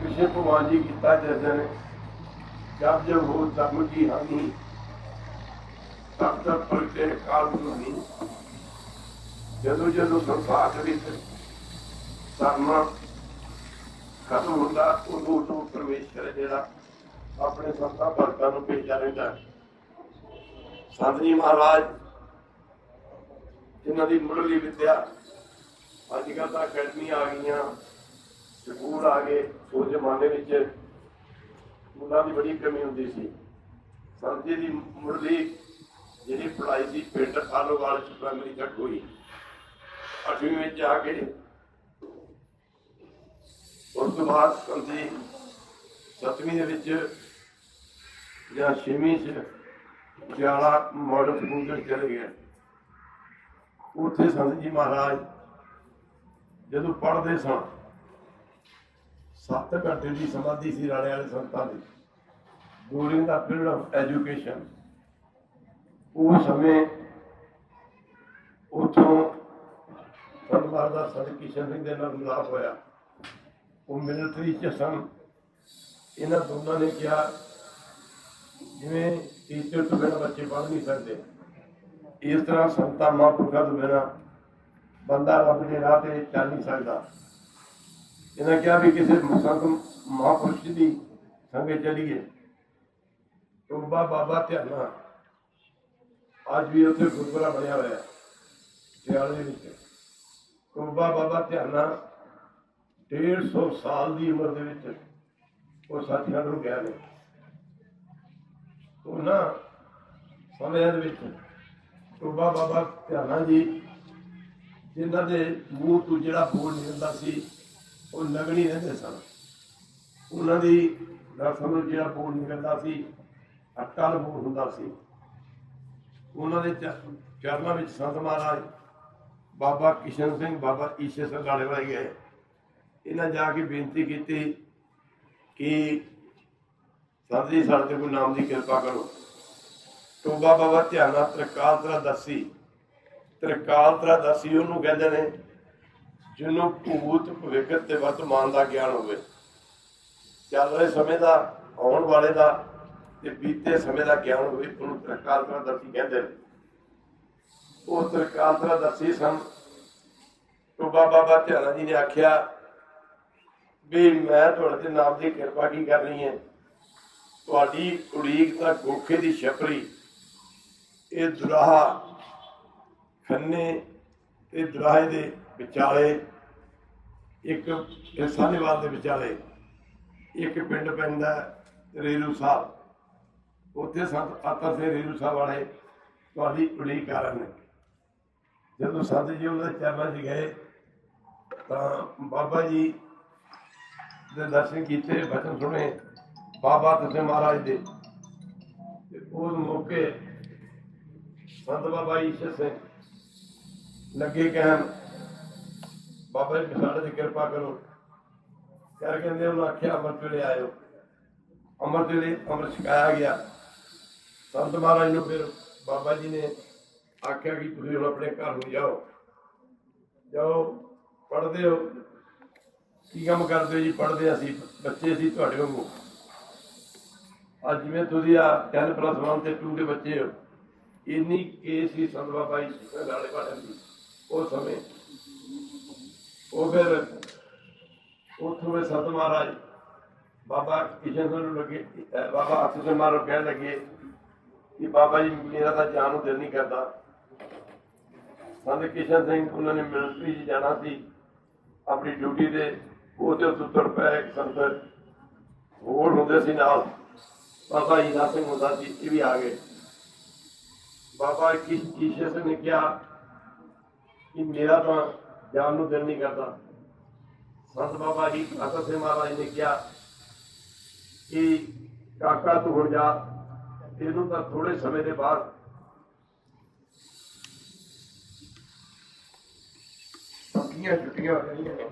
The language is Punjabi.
ਕਿਸੇ ਭਵਾਜੀ ਕੀਤਾ ਜਸਨ ਜਬ ਜਬ ਹੋ ਧਰਮ ਕੀ ਹਾਨੀ ਤਬ ਤਬ ਪਰਤੇ ਕਾਲ ਨਹੀਂ। ਜਦੋਂ ਜਦੋਂ ਸੰਸਾਰ ਵਿੱਚ ਧਰਮ ਖਤਮ ਹੁੰਦਾ, ਉਦੋਂ ਉਦੋਂ ਪਰਮੇਸ਼ਰ ਜਿਹੜਾ ਆਪਣੇ ਸੰਤਾਂ ਭਗਤਾਂ ਨੂੰ ਭੇਜਿਆ ਰਹਿੰਦਾ ਸੰਤ ਜੀ ਮਹਾਰਾਜ, ਜਿਨ੍ਹਾਂ ਦੀ ਮੁੱਢਲੀ ਵਿਦਿਆ ਅੱਜ ਕੱਲ੍ਹ ਤਾਂ ਅਕੈਡਮੀ ਆ ਗਈਆਂ ਸਕੂਲ ਆ ਗਏ ਉਸ ਜ਼ਮਾਨੇ ਵਿੱਚ ਉਹਨਾਂ ਦੀ ਬੜੀ ਕਮੀ ਹੁੰਦੀ ਸੀ। ਸੰਤ ਜੀ ਦੀ ਮੁੱਢਲੀ ਜਿਹੜੀ ਪੜ੍ਹਾਈ ਸੀ, ਪਿੰਡ ਆਲੋਵਾਲ ਚ ਪ੍ਰਾਇਮਰੀ ਤੱਕ ਹੋਈ। ਅੱਠਵੀਂ ਵਿੱਚ ਆ ਕੇ ਉਸ ਤੋਂ ਬਾਅਦ ਸੰਤ ਜੀ ਸੱਤਵੀਂ ਦੇ ਵਿੱਚ ਜਾਂ ਛੇਵੀਂ ਚ ਪਟਿਆਲਾ ਮਾਡਲ ਸਕੂਲ ਦੇ ਚਲੇ ਗਏ ਉੱਥੇ ਸੰਤ ਜੀ ਮਹਾਰਾਜ ਜਦੋਂ ਪੜ੍ਹਦੇ ਸਨ ਸੱਤ ਘੰਟੇ ਦੀ ਸਮਾਧੀ ਸੀ ਰਾਣੇ ਵਾਲੇ ਸੰਤਾਂ ਦੀ। ਡੂਰਿੰਗ ਦਾ ਪੀਰੀਅਡ ਆਫ ਐਜੂਕੇਸ਼ਨ ਉਹ ਸਮੇਂ ਉਥੋਂ ਸੰਤਾਂ ਦਾ ਸਰ ਕਿਸ਼ਨ ਸਿੰਘ ਦੇ ਨਾਲ ਮਿਲਾਪ ਹੋਇਆ। ਉਹ ਮਿਲਟਰੀ ਚ ਸਨ। ਇਹਨਾਂ ਦੋਨਾਂ ਨੇ ਕਿਹਾ, ਜਿਵੇਂ ਟੀਚਰ ਤੋਂ ਬਿਨਾਂ ਬੱਚੇ ਪੜ੍ਹ ਨਹੀਂ ਸਕਦੇ। ਇਸ ਤਰ੍ਹਾਂ ਸੰਤਾਂ ਮਹਾਂਪੁਰਖਾਂ ਤੋਂ ਬਿਨਾਂ ਬੰਦਾ ਰੱਬ ਦੇ ਰਾਹ ਤੇ ਚੱਲ ਨਹੀਂ ਸਕਦਾ। ਇਹਨਾਂ ਕਿਹਾ ਵੀ ਕਿਸੇ ਸੰਤ ਮਹਾਂਪੁਰਸ਼ ਦੀ ਸੰਗੇ ਚਲੀਏ ਟੋਬਾ ਬਾਬਾ ਧਿਆਨਾ ਅੱਜ ਵੀ ਉੱਥੇ ਗੁਰਦੁਆਰਾ ਬਣਿਆ ਹੋਇਆ ਹੈ ਸਿਆਲੇ ਵਿੱਚ। ਟੋਬਾ ਬਾਬਾ ਧਿਆਨਾ 150 ਸਾਲ ਦੀ ਉਮਰ ਦੇ ਵਿੱਚ ਉਹ ਸਾਥੀਆਂ ਨੂੰ ਗਿਆ ਨੇ ਉਹਨਾਂ ਸਮਿਆਂ ਦੇ ਵਿੱਚ ਟੋਬਾ ਬਾਬਾ ਧਿਆਨਾ ਜੀ, ਜਿਨ੍ਹਾਂ ਦੇ ਮੂੰਹ ਤੋਂ ਜਿਹੜਾ ਬੋਲ ਨਿਕਲਦਾ ਸੀ ਉਹ ਨਗਣੀ ਰਹਿੰਦੇ ਸਨ ਉਹਨਾਂ ਦੀ ਦਰਸ਼ਨ ਨੂੰ ਜਿਹੜਾ ਬੋਲ ਨਿਕਲਦਾ ਸੀ। ਅਟਲ ਬੋਲ ਹੁੰਦਾ ਸੀ। ਉਹਨਾਂ ਦੇ ਚਰਨਾਂ ਵਿੱਚ ਸੰਤ ਮਹਾਰਾਜ ਬਾਬਾ ਕਿਸ਼ਨ ਸਿੰਘ, ਬਾਬਾ ਈਸ਼ੇ ਸਿੰਘ ਲਾਲੇ ਵਾਲੇ ਗਏ ਇਹਨਾਂ ਜਾ ਕੇ ਬੇਨਤੀ ਕੀਤੀ ਕਿ ਸੰਤ ਜੀ, ਸਾਡੇ ਤੇ ਕੋਈ ਨਾਮ ਦੀ ਕਿਰਪਾ ਕਰੋ। ਟੋਬਾ ਬਾਬਾ ਧਿਆਨਾ ਤ੍ਰਿਕਾਲ ਤਰਾ ਦਸੀ। ਤ੍ਰਿਕਾਲ ਤਰਾ ਦਸੀ, ਉਹਨੂੰ ਕਹਿੰਦੇ ਨੇ ਜਿਹਨੂੰ ਭੂਤ ਭਵਿੱਖ ਤੇ ਵਰਤਮਾਨ ਦਾ ਗਿਆਨ ਹੋਵੇ। ਚੱਲ ਰਹੇ ਸਮੇਂ ਦਾ, ਆਉਣ ਵਾਲੇ ਦਾ ਤੇ ਬੀਤੇ ਸਮੇਂ ਦਾ ਗਿਆਨ ਹੋਵੇ, ਉਹਨੂੰ ਤ੍ਰਿਕਾਲ ਤਰਾ ਕਹਿੰਦੇ ਨੇ। ਉਹ ਤ੍ਰਿਕਾਲ ਤਰਾ ਸਨ। ਟੋਬਾ ਬਾਬਾ ਧਿਆਨਾ ਜੀ ਨੇ ਆਖਿਆ, ਵੀ ਮੈਂ ਤੁਹਾਡੇ ਨਾਮ ਦੀ ਕਿਰਪਾ ਕੀ ਕਰਨੀ ਹੈ? ਤੁਹਾਡੀ ਉਡੀਕ ਤਾਂ ਗੋਖੇ ਦੀ ਛਪਰੀ। ਇਹ ਦੁਰਾਹਾ ਖੰਨੇ ਤੇ ਦੁਰਾਹੇ ਦੇ ਵਿਚਾਲੇ, ਇੱਕ ਸਾਹਨੇਵਾਲ ਦੇ ਵਿਚਾਲੇ, ਇੱਕ ਪਿੰਡ ਪੈਂਦਾ ਹੈ ਰੇਲੂ ਸਾਹਿਬ। ਉੱਥੇ ਸੰਤ ਆਤਰ ਸਿੰਘ ਰੇਲੂ ਸਾਹਿਬ ਵਾਲੇ ਤੁਹਾਡੀ ਉਡੀਕ ਕਰ ਜਦੋਂ ਸੰਤ ਜੀ ਉਹਦੇ ਦੇ ਚਰਨਾਂ 'ਚ ਗਏ, ਤਾਂ ਬਾਬਾ ਜੀ ਦੇ ਦਰਸ਼ਨ ਕੀਤੇ, ਬਚਨ ਸੁਣੇ, ਬਾਬਾ ਤਸੇ ਮਹਾਰਾਜ ਦੇ। ਤੇ ਉਸ ਮੌਕੇ ਸੰਤ ਬਾਬਾ ਈਸ਼ਰ ਸਿੰਘ ਲੱਗੇ ਕਹਿਣ ਬਾਬਾ ਜੀ ਸਾਡੇ ਤੇ ਕਿਰਪਾ ਕਰੋ। ਕਰ ਕਹਿੰਦੇ ਉਹਨੂੰ ਆਖਿਆ ਅੰਮ੍ਰਿਤ ਵੇਲੇ ਆਇਓ। ਅੰਮ੍ਰਿਤ ਵੇਲੇ ਅੰਮ੍ਰਿਤ ਛਕਾਇਆ ਗਿਆ। ਸੰਤ ਮਹਾਰਾਜ ਨੂੰ ਫਿਰ ਬਾਬਾ ਜੀ ਨੇ ਆਖਿਆ ਕਿ ਤੁਸੀਂ ਹੁਣ ਆਪਣੇ ਘਰ ਨੂੰ ਜਾਓ। ਜਾਓ ਪੜਦੇ ਹੋ। ਕੀ ਕੰਮ ਕਰਦੇ ਹੋ ਜੀ? ਪੜ੍ਹਦੇ ਅਸੀਂ, ਬੱਚੇ ਅਸੀਂ ਤੁਹਾਡੇ ਵਾਂਗੂ। ਅੱਜ ਜਿਵੇਂ ਤੁਸੀਂ ਆ 10 ਪਲੱਸ 1 ਤੇ 2 ਦੇ ਬੱਚੇ ਹੋ, ਇੰਨੀ ਕੇਸ ਹੀ ਸੰਤ ਬਾਬਾ ਜੀ ਨਾਲੇ ਵਾਲੇ ਦੀ, ਉਹ ਸਮੇਂ। ਉਹ ਫਿਰ ਉੱਥੋਂ ਦੇ ਸੰਤ ਮਹਾਰਾਜ ਬਾਬਾ ਕਿਸ਼ਨ ਸਿੰਘ ਨੂੰ ਲੱਗੇ ਬਾਬਾ ਆਸਿਫ ਸਿੰਘ ਮਹਾਰਾਜ ਕਹਿਣ ਲੱਗੇ ਕਿ ਬਾਬਾ ਜੀ, ਮੇਰਾ ਤਾਂ ਜਾਣ ਨੂੰ ਦਿਲ ਨਹੀਂ ਕਰਦਾ। ਸੰਤ ਕਿਸ਼ਨ ਸਿੰਘ ਉਹਨਾਂ ਨੇ ਮਿਲਟਰੀ 'ਚ ਜਾਣਾ ਸੀ, ਆਪਣੀ ਡਿਊਟੀ ਤੇ ਉਹ ਤੇ ਸੁੱਤਰ ਪਏ ਸੰਤ। ਹੋਰ ਹੁੰਦੇ ਸੀ ਨਾਲ, ਬਾਬਾ ਜੀ ਸਿੰਘ ਹੁੰਦਾ ਸੀ, ਇਹ ਵੀ ਆ ਗਏ। ਬਾਬਾ ਕਿਸ਼ਨ ਸਿੰਘ ਨੇ ਕਿਹਾ ਕਿ ਮੇਰਾ ਤਾਂ ਜਾਣ ਨੂੰ ਦਿਲ ਨਹੀਂ ਕਰਦਾ। ਸੰਤ ਬਾਬਾ ਜੀ ਅਸਰ ਸਿੰਘ ਮਹਾਰਾਜ ਨੇ ਕਿਹਾ ਕਿ ਕਾਕਾ ਤੂੰ ਹੁਣ ਜਾ, ਇਹਨੂੰ ਤਾਂ ਥੋੜੇ ਸਮੇਂ ਦੇ ਬਾਅਦ ਪੱਕੀਆਂ ਛੁੱਟੀਆਂ ਹੋ ਜਾਣੀਆਂ।